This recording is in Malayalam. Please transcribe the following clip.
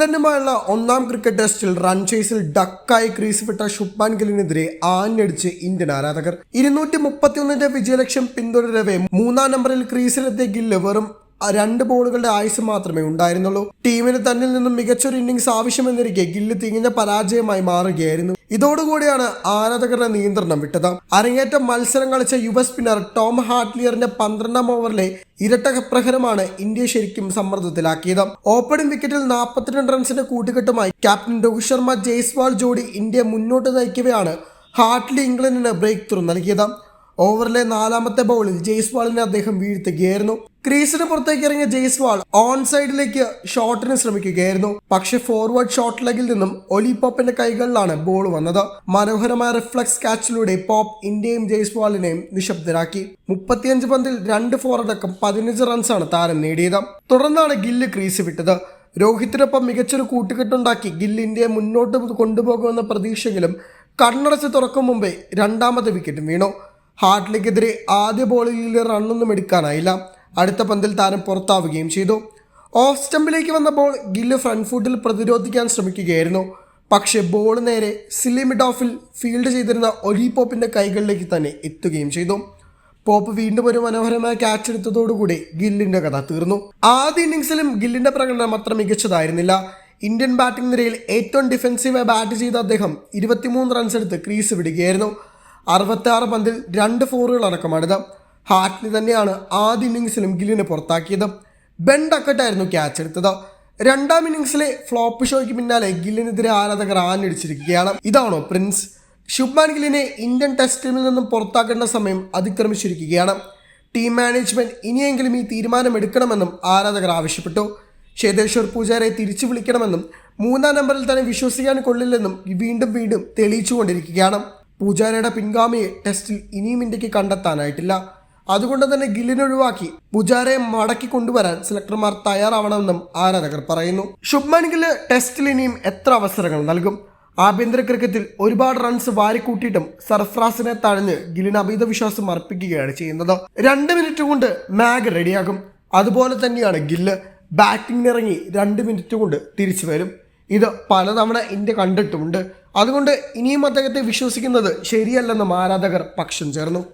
ന്യൂസിലൻഡുമായുള്ള ഒന്നാം ക്രിക്കറ്റ് ടെസ്റ്റിൽ റൺ ചേസിൽ ഡക്കായി ക്രീസ് വിട്ട ശുഭ്മാൻ ഗില്ലിനെതിരെ ആഞ്ഞടിച്ച് ഇന്ത്യൻ ആരാധകർ. ഇരുന്നൂറ്റി മുപ്പത്തിയൊന്നിന്റെ വിജയലക്ഷ്യം പിന്തുടരവേ മൂന്നാം നമ്പറിൽ ക്രീസിലെത്തിയ ഗില്ല് വെറും രണ്ട് ബോളുകളുടെ ആയുസ് മാത്രമേ ഉണ്ടായിരുന്നുള്ളൂ. ടീമിന് തന്നിൽ നിന്നും മികച്ചൊരു ഇന്നിംഗ്സ് ആവശ്യമെന്നിരിക്കെ ഗില്ല് തികഞ്ഞ പരാജയമായി മാറുകയായിരുന്നു. ഇതോടുകൂടിയാണ് ആരാധകരുടെ നിയന്ത്രണം വിട്ടത്. അരങ്ങേറ്റ മത്സരം കളിച്ച യുവ സ്പിന്നർ ടോം ഹാർട്ട്ലിയറിന്റെ പന്ത്രണ്ടാം ഓവറിലെ ഇരട്ട പ്രഹരമാണ് ഇന്ത്യ ശരിക്കും സമ്മർദ്ദത്തിലാക്കിയത്. ഓപ്പണിംഗ് വിക്കറ്റിൽ നാൽപ്പത്തിരണ്ട് റൺസിന്റെ കൂട്ടുകെട്ടുമായി ക്യാപ്റ്റൻ രോഹിത് ശർമ്മ ജയ്സ്വാൾ ജോഡി ഇന്ത്യ മുന്നോട്ട് നയിക്കവെയാണ് ഹാർട്ട്ലി ഇംഗ്ലണ്ടിന് ബ്രേക്ക് ത്രൂ നൽകിയത്. ഓവറിലെ നാലാമത്തെ ബോളിൽ ജയ്സ്വാളിനെ അദ്ദേഹം വീഴ്ത്തുകയായിരുന്നു. ക്രീസിന് പുറത്തേക്ക് ഇറങ്ങിയ ജയ്സ്വാൾ ഓൺ സൈഡിലേക്ക് ഷോട്ടിന് ശ്രമിക്കുകയായിരുന്നു. പക്ഷെ ഫോർവേഡ് ഷോട്ട് ലെഗിൽ നിന്നും ഒലി പോപ്പിന്റെ കൈകളിലാണ് ബോൾ വന്നത്. മനോഹരമായ റിഫ്ലക്സ് കാച്ചിലൂടെ പോപ്പ് ഇന്ത്യയും ജയ്സ്വാളിനെയും നിശബ്ദരാക്കി. മുപ്പത്തിയഞ്ച് പന്തിൽ രണ്ട് ഫോർ അടക്കം പതിനഞ്ച് റൺസാണ് താരം നേടിയത്. തുടർന്നാണ് ഗില്ല് ക്രീസ് വിട്ടത്. രോഹിത്തിനൊപ്പം മികച്ചൊരു കൂട്ടുകെട്ടുണ്ടാക്കി ഗില്ല് ഇന്ത്യയെ മുന്നോട്ട് കൊണ്ടുപോകുമെന്ന പ്രതീക്ഷയിലും കണ്ണടച്ച് തുറക്കും മുമ്പേ രണ്ടാമത്തെ വിക്കറ്റും വീണു. ഹാർട്ട്ലിക്കെതിരെ ആദ്യ ബോളിൽ റണ്ണൊന്നും എടുക്കാനായില്ല. അടുത്ത പന്തിൽ താരം പുറത്താവുകയും ചെയ്തു. ഓഫ് സ്റ്റമ്പിലേക്ക് വന്ന ബോൾ ഗില്ല് ഫ്രണ്ട് ഫുട്ടിൽ പ്രതിരോധിക്കാൻ ശ്രമിക്കുകയായിരുന്നു. പക്ഷേ ബോൾ നേരെ സിലിമിഡ് ഓഫിൽ ഫീൽഡ് ചെയ്തിരുന്ന ഒലി പോപ്പിന്റെ കൈകളിലേക്ക് തന്നെ എത്തുകയും ചെയ്തു. പോപ്പ് വീണ്ടും ഒരു മനോഹരമായ ക്യാച്ച് എടുത്തതോടുകൂടി ഗില്ലിന്റെ കഥ തീർന്നു. ആദ്യ ഇന്നിംഗ്സിലും ഗില്ലിന്റെ പ്രകടനം അത്ര മികച്ചതായിരുന്നില്ല. ഇന്ത്യൻ ബാറ്റിംഗ് നിരയിൽ ഏറ്റവും ഡിഫെൻസീവായി ബാറ്റ് ചെയ്ത അദ്ദേഹം ഇരുപത്തിമൂന്ന് റൺസ് എടുത്ത് ക്രീസ് വിടുകയായിരുന്നു അറുപത്തി പന്തിൽ രണ്ട് ഫോറുകൾ അടക്കമാണിത് ഹാർട്ട്ലി തന്നെയാണ് ആദ്യ ഇന്നിങ്സിലും ഗില്ലിനെ പുറത്താക്കിയത്. ബെൻ ഡക്കറ്റായിരുന്നു ക്യാച്ച് എടുത്തത്. രണ്ടാം ഇന്നിങ്സിലെ ഫ്ലോപ്പ് ഷോയ്ക്ക് പിന്നാലെ ഗില്ലിനെതിരെ ആരാധകർ ആഞ്ഞടിച്ചിരിക്കുകയാണ്. ഇതാണോ പ്രിൻസ് ശുഭ്മാൻ ഗില്ലിനെ ഇന്ത്യൻ ടെസ്റ്റ് ടീമിൽ നിന്നും പുറത്താക്കേണ്ട സമയം അതിക്രമിച്ചിരിക്കുകയാണ്. ടീം മാനേജ്മെന്റ് ഇനിയെങ്കിലും ഈ തീരുമാനം എടുക്കണമെന്നും ആരാധകർ ആവശ്യപ്പെട്ടു. ചേതേശ്വർ പൂജാരയെ തിരിച്ചു വിളിക്കണമെന്നും മൂന്നാം നമ്പറിൽ തന്നെ വിശ്വസിക്കാൻ കൊള്ളില്ലെന്നും വീണ്ടും വീണ്ടും തെളിയിച്ചുകൊണ്ടിരിക്കുകയാണ്. പൂജാരയുടെ പിൻഗാമിയെ ടെസ്റ്റിൽ ഇനിയും ഇന്ത്യയ്ക്ക് കണ്ടെത്താനായിട്ടില്ല. അതുകൊണ്ട് തന്നെ ഗില്ലിനെ ഒഴിവാക്കി പുജാരയെ മടക്കി കൊണ്ടുവരാൻ സെലക്ടർമാർ തയ്യാറാവണമെന്നും ആരാധകർ പറയുന്നു. ശുഭ്മാൻ ഗില്ല് ടെസ്റ്റിൽ ഇനിയും എത്ര അവസരങ്ങൾ നൽകും? ആഭ്യന്തര ക്രിക്കറ്റിൽ ഒരുപാട് റൺസ് വാരിക്കൂട്ടിയിട്ടും സർഫ്രാസിനെ തഴഞ്ഞ് ഗില്ലിന് അമിത വിശ്വാസം അർപ്പിക്കുകയാണ് ചെയ്യുന്നത്. രണ്ട് മിനിറ്റ് കൊണ്ട് മാഗ് റെഡിയാകും അതുപോലെ തന്നെയാണ് ഗില്ല്. ബാറ്റിംഗിനിറങ്ങി രണ്ട് മിനിറ്റ് കൊണ്ട് തിരിച്ചു വരും. ഇത് പലതവണ ഇന്ത്യ കണ്ടിട്ടുമുണ്ട്. അതുകൊണ്ട് ഇനിയും അദ്ദേഹത്തെ വിശ്വസിക്കുന്നത് ശരിയല്ലെന്നും ആരാധകർ പക്ഷം ചേർന്നു.